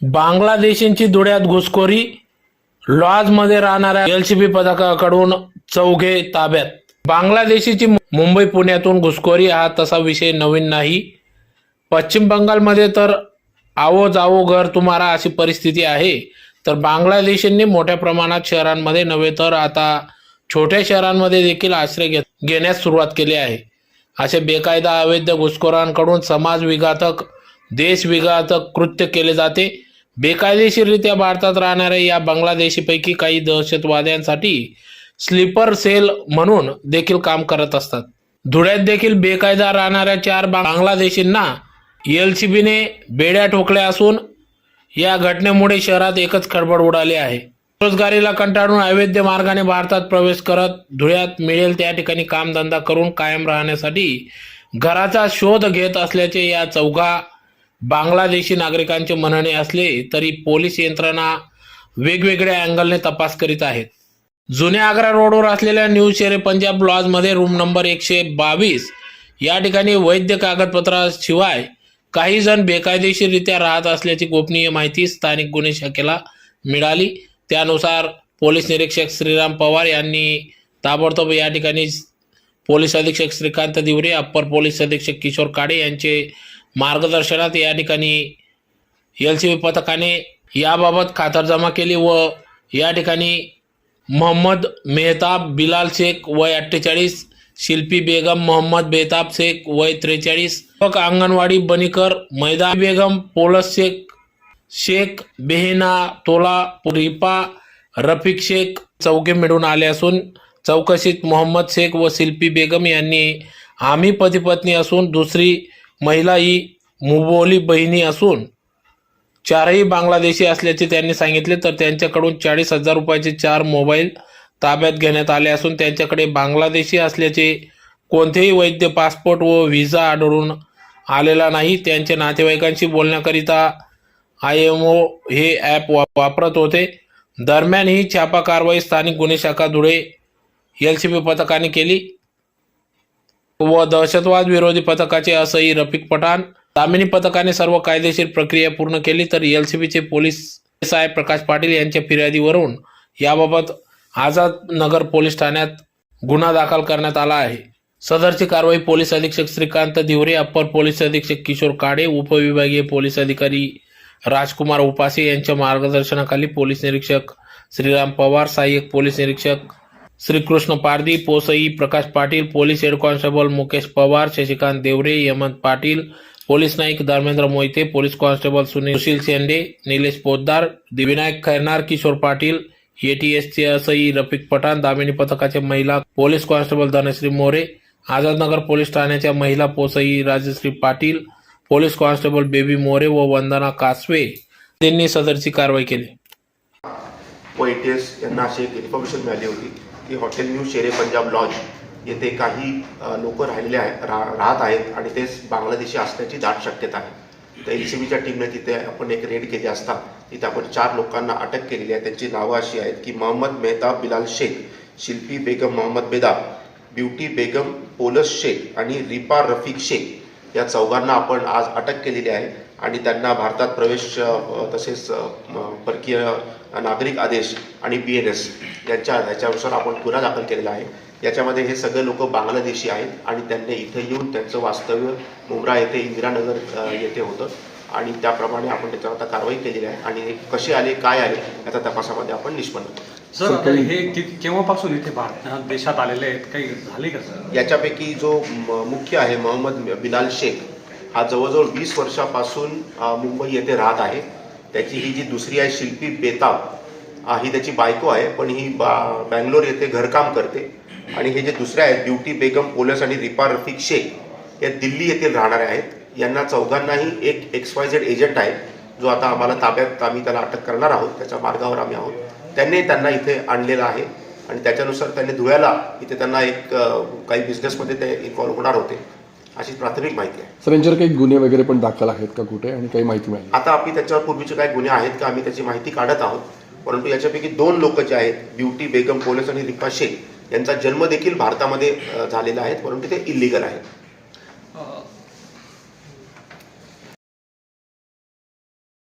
बांगलादेशींची धुळ्यात घुसखोरी लॉजमध्ये राहणाऱ्या एलसीबी पथकाकडून चौघे ताब्यात. बांगलादेशीची मुंबई पुण्यातून घुसखोरी हा तसा विषय नवीन नाही. पश्चिम बंगालमध्ये तर आवो जावो घर तुम्हारा अशी परिस्थिती आहे. तर बांगलादेशींनी मोठ्या प्रमाणात शहरांमध्ये नव्हे तर आता छोट्या शहरांमध्ये देखील आश्रय घे घेण्यास सुरुवात केली आहे. असे बेकायदा अवैध घुसखोरांकडून समाज विघातक देशविघातक कृत्य केले जाते. बेकायदेशीररित्या भारतात राहणाऱ्या या बांगलादेशीपैकी काही दहशतवाद्यांसाठी स्लीपर सेल म्हणून देखील काम करत असतात. धुळ्यात देखील बेकायदा राहणाऱ्या चार बांगलादेशींना एलसीबीने बेड्या ठोकल्या असून या घटनेमुळे शहरात एकच खडबड उडाली आहे. रोजगारीला कंटाळून अवैध मार्गाने भारतात प्रवेश करत धुळ्यात मिळेल त्या ठिकाणी कामधंदा करून कायम राहण्यासाठी घराचा शोध घेत असल्याचे या चौघा बांगलादेशी नागरिकांचे म्हणणे असले तरी पोलीस यंत्रणा वेगवेगळ्या अँगलने तपास करीत आहेत. जुन्या आग्रा रोडवर असलेल्या न्यू शेरे पंजाब लॉजमध्ये रूम नंबर एकशे बावीस या ठिकाणी वैद्य कागदपत्राशिवाय काही जण बेकायदेशीररित्या राहत असल्याची गोपनीय माहिती स्थानिक गुन्हे शाखेला मिळाली. त्यानुसार पोलीस निरीक्षक श्रीराम पवार यांनी ताबडतोब या ठिकाणी पोलीस अधीक्षक श्रीकांत दिवरे अप्पर पोलीस अधीक्षक किशोर काडे यांचे मार्गदर्शनात या ठिकाणी एल सी बी पथकाने याबाबत खातरजमा केली व या ठिकाणी मोहम्मद मेहताब बिलाल शेख वय अठ्ठेचाळीस शिल्पी बेगम मोहम्मद बेताब शेख वय त्रेचाळीस अंगणवाडी बनीकर मैदा बेगम पोलस शेख शेख बेहिना तोला रिपा रफिक शेख चौघे मिळून आले असून चौकशीत मोहम्मद शेख व शिल्पी बेगम यांनी आम्ही पतीपत्नी असून दुसरी महिला ही मुबोली बहिणी असून चारही बांगलादेशी असल्याचे त्यांनी सांगितले तर त्यांच्याकडून चाळीस हजार रुपयाचे चार मोबाईल ताब्यात घेण्यात आले असून त्यांच्याकडे बांगलादेशी असल्याचे कोणतेही वैद्य पासपोर्ट व व्हिसा आढळून आलेला नाही. त्यांच्या नातेवाईकांशी बोलण्याकरिता आय एम ओ हे ॲप वा वापरत होते. दरम्यान ही छापा कारवाई स्थानिक गुन्हे शाखा धुळे एल सी बी पथकाने केली. व दहशतवाद विरोधी पथकाचे असंही रफिक पठाण. दामिनी पथकाने सर्व कायदेशीर प्रक्रिया पूर्ण केली तर एल सी बीचे police S I Prakash Patil यांच्या फिर्यादीवरून याबाबत आझाद नगर पोलीस ठाण्यात गुन्हा दाखल करण्यात आला आहे. सदरची कारवाई पोलीस अधीक्षक श्रीकांत दिवरे अप्पर पोलीस अधीक्षक किशोर काडे उपविभागीय पोलीस अधिकारी राजकुमार उपासे यांच्या मार्गदर्शनाखाली पोलीस निरीक्षक श्रीराम पवार सहाय्यक पोलीस निरीक्षक श्रीकृष्ण पारदी पोसई Prakash Patil police head constable Mukesh Pawar Shashikant Devre Yamant Patil police Naik Dharmendra Mohite police constable Sunil Sushil Shende Nilesh Poddar Vinayak Khairnar Kishor Patil एटीएसचे असई रफिक पठाण दामिनी पथकाचे महिला police constable Dhanashree More Azadnagar police ठाण्याच्या महिला पोसई Rajshri Patil police constable Baby More व वंदना कासवे यांनी सदरची कारवाई केली. व यांना अशी एक इन्फॉर्मेशन मिळाली होती. की हॉटेल न्यू शेरे पंजाब लॉज येथे काही लोक राहिलेले आहे रा राहत आहेत आणि ते बांगलादेशी असण्याची दाट शक्यता आहे. तर एल सी बीच्या टीमने तिथे आपण एक रेड केली असता तिथे आपण चार लोकांना अटक केलेली आहे. त्यांची नावं अशी आहेत की मोहम्मद मेहताब बिलाल शेख शिल्पी बेगम मोहम्मद बेदाब ब्युटी बेगम पोलस शेख आणि रिपा रफिक शेख. या चौघांना आपण आज अटक केलेली आहे. आणि त्यांना भारतात प्रवेश तसेच परकीय नागरिक आदेश आणि बी एन एस यांच्या ह्याच्यानुसार आपण गुन्हा दाखल केलेला आहे. याच्यामध्ये हे सगळे लोक बांगलादेशी आहेत आणि त्यांनी इथे येऊन त्यांचं वास्तव्य मुंब्रा येथे इंदिरानगर येथे होतं. आणि त्याप्रमाणे आपण त्याच्यावर आता कारवाई केलेली आहे. आणि कसे आले काय आले याचा तपासामध्ये आपण निष्पन्न. सर हे केव्हापासून इथे भारत देशात आलेले आहेत? काही झाले का सर? याच्यापैकी जो मुख्य आहे मोहम्मद बिलाल शेख हा जवळजवळ वीस वर्षापासून मुंबई येथे राहत आहे. त्याची ही जी दुसरी आहे शिल्पी बेताब ही त्याची बायको आहे पण ही बा बँगलोर येथे घरकाम करते. आणि हे जे दुसरे आहेत ब्युटी बेगम पोलस आणि रिपा रफिक शेख या दिल्ली येथील राहणारे आहेत. यांना चौघांनाही एक एक्स वाय झेड एजंट आहे जो आता आम्हाला ताब्यात आम्ही त्याला अटक करणार आहोत त्याच्या मार्गावर आम्ही आहोत. त्यांनी त्यांना इथे आणलेलं आहे आणि त्याच्यानुसार त्यांनी धुळ्याला इथे त्यांना एक काही बिझनेसमध्ये ते इन्व्हॉल्व्ह होणार होते. अशी प्राथमिक माहिती आहे. सर यांच्यावर काही गुन्हे वगैरे पण दाखल आहेत का कुठे आणि काही माहिती मिळाली? आता आम्ही त्याच्यावर पूर्वीचे काही गुन्हे आहेत का आम्ही त्याची माहिती काढत आहोत. परंतु याच्यापैकी दोन लोक जे आहेत ब्युटी बेगम पोलस आणि रिपा शेख यांचा जन्म देखील भारतामध्ये झालेला आहे परंतु ते इलिगल आहेत.